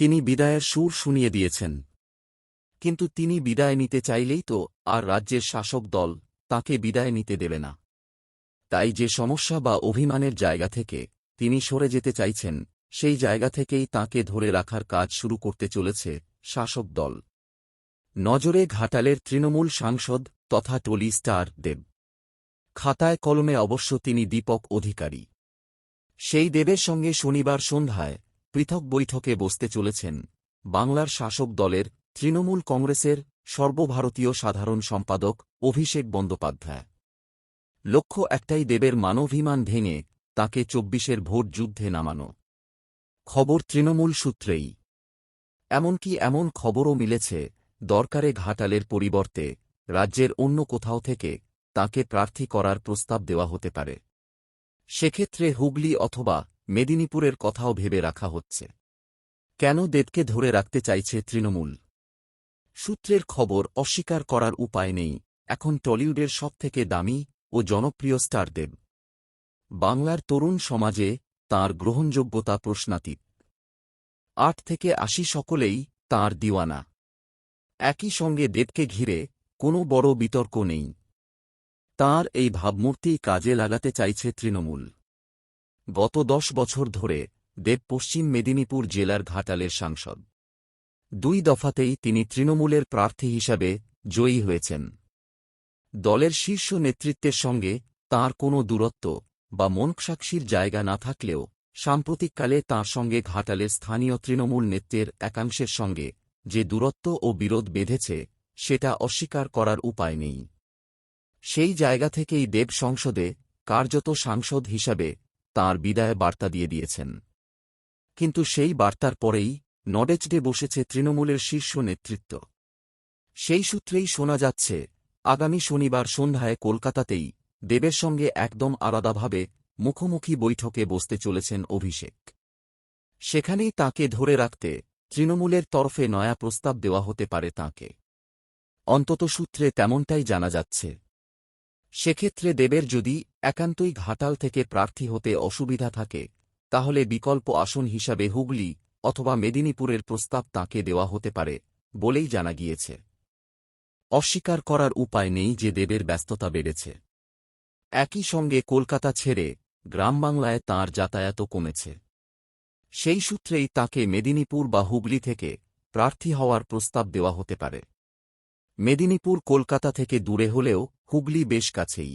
তিনি বিদায়ের সুর শুনিয়ে দিয়েছেন। কিন্তু তিনি বিদায় নিতে চাইলেই তো আর রাজ্যের শাসক দল তাকে বিদায় নিতে দেবে না। তাই যে সমস্যা বা অভিমানের জায়গা থেকে তিনি সরে যেতে চাইছেন, সেই জায়গা থেকেই তাকে ধরে রাখার কাজ শুরু করতে চলেছে শাসক দল। নজরে ঘাটালের তৃণমূল সাংসদ তথা টলি স্টার দেব। খাতায় কলমে অবশ্য তিনি দীপক অধিকারী। সেই দেবের সঙ্গে শনিবার সন্ধ্যায় পৃথক বৈঠকে বসতে চলেছেন বাংলার শাসক দলের তৃণমূল কংগ্রেসের সর্বভারতীয় সাধারণ সম্পাদক অভিষেক বন্দ্যোপাধ্যায়। লক্ষ্য একটাই, দেবের মানভিমান ভেঙে তাকে চব্বিশের ভোট যুদ্ধে নামানো। খবর তৃণমূল সূত্রেই। এমনকি এমন খবরও মিলেছে, দরকারে ঘাটালের পরিবর্তে রাজ্যের অন্য কোথাও থেকে তাকে প্রার্থী করার প্রস্তাব দেওয়া হতে পারে। সেক্ষেত্রে হুগলি অথবা মেদিনীপুরের কথাও ভেবে রাখা হচ্ছে। কেন দেবকে ধরে রাখতে চাইছে তৃণমূল? সূত্রের খবর, অস্বীকার করার উপায় নেই। এখন টলিউডের সবথেকে দামি ও জনপ্রিয় স্টার দেব। বাংলার তরুণ সমাজে তার গ্রহণযোগ্যতা প্রশ্নাতীত। আট থেকে আশি সকলেই তার দিওয়ানা। একই সঙ্গে দেবকে ঘিরে কোনো বড় বিতর্ক নেই। তার এই ভাবমূর্তি কাজে লাগাতে চাইছে তৃণমূল। গত দশ বছর ধরে দেব পশ্চিম মেদিনীপুর জেলার ঘাটালের সাংসদ। দুই দফাতেই তিনি তৃণমূলের প্রার্থী হিসাবে জয়ী হয়েছেন। দলের শীর্ষ নেতৃত্বের সঙ্গে তার কোনো দূরত্ব বা মনসাক্ষীর জায়গা না থাকলেও সাম্প্রতিককালে তাঁর সঙ্গে ঘাটালের স্থানীয় তৃণমূল নেত্রের একাংশের সঙ্গে যে দূরত্ব ও বিরোধ বেঁধেছে, সেটা অস্বীকার করার উপায় নেই। সেই জায়গা থেকেই দেব সংসদে কার্যত সাংসদ হিসাবে তাঁর বিদায় বার্তা দিয়ে দিয়েছেন। কিন্তু সেই বার্তার পরেই নডেচডে বসেছে তৃণমূলের শীর্ষ নেতৃত্ব। সেই সূত্রেই শোনা যাচ্ছে, আগামী শনিবার সন্ধ্যায় কলকাতাতেই দেবের সঙ্গে একদম আলাদাভাবে মুখোমুখি বৈঠকে বসতে চলেছেন অভিষেক। সেখানেই তাকে ধরে রাখতে তৃণমূলের তরফে নয়া প্রস্তাব দেওয়া হতে পারে তাঁকে। অন্তত সূত্রে তেমনটাই জানা যাচ্ছে। সেক্ষেত্রে দেবের যদি একান্তই ঘাটাল থেকে প্রার্থী হতে অসুবিধা থাকে, তাহলে বিকল্প আসন হিসাবে হুগলি অথবা মেদিনীপুরের প্রস্তাব তাঁকে দেওয়া হতে পারে বলেই জানা গিয়েছে। অস্বীকার করার উপায় নেই যে দেবের ব্যস্ততা বেড়েছে। একই সঙ্গে কলকাতা ছেড়ে গ্রামবাংলায় তাঁর যাতায়াতও কমেছে। সেই সূত্রেই তাকে মেদিনীপুর বা হুগলি থেকে প্রার্থী হওয়ার প্রস্তাব দেওয়া হতে পারে। মেদিনীপুর কলকাতা থেকে দূরে হলেও হুগলি বেশ কাছেই।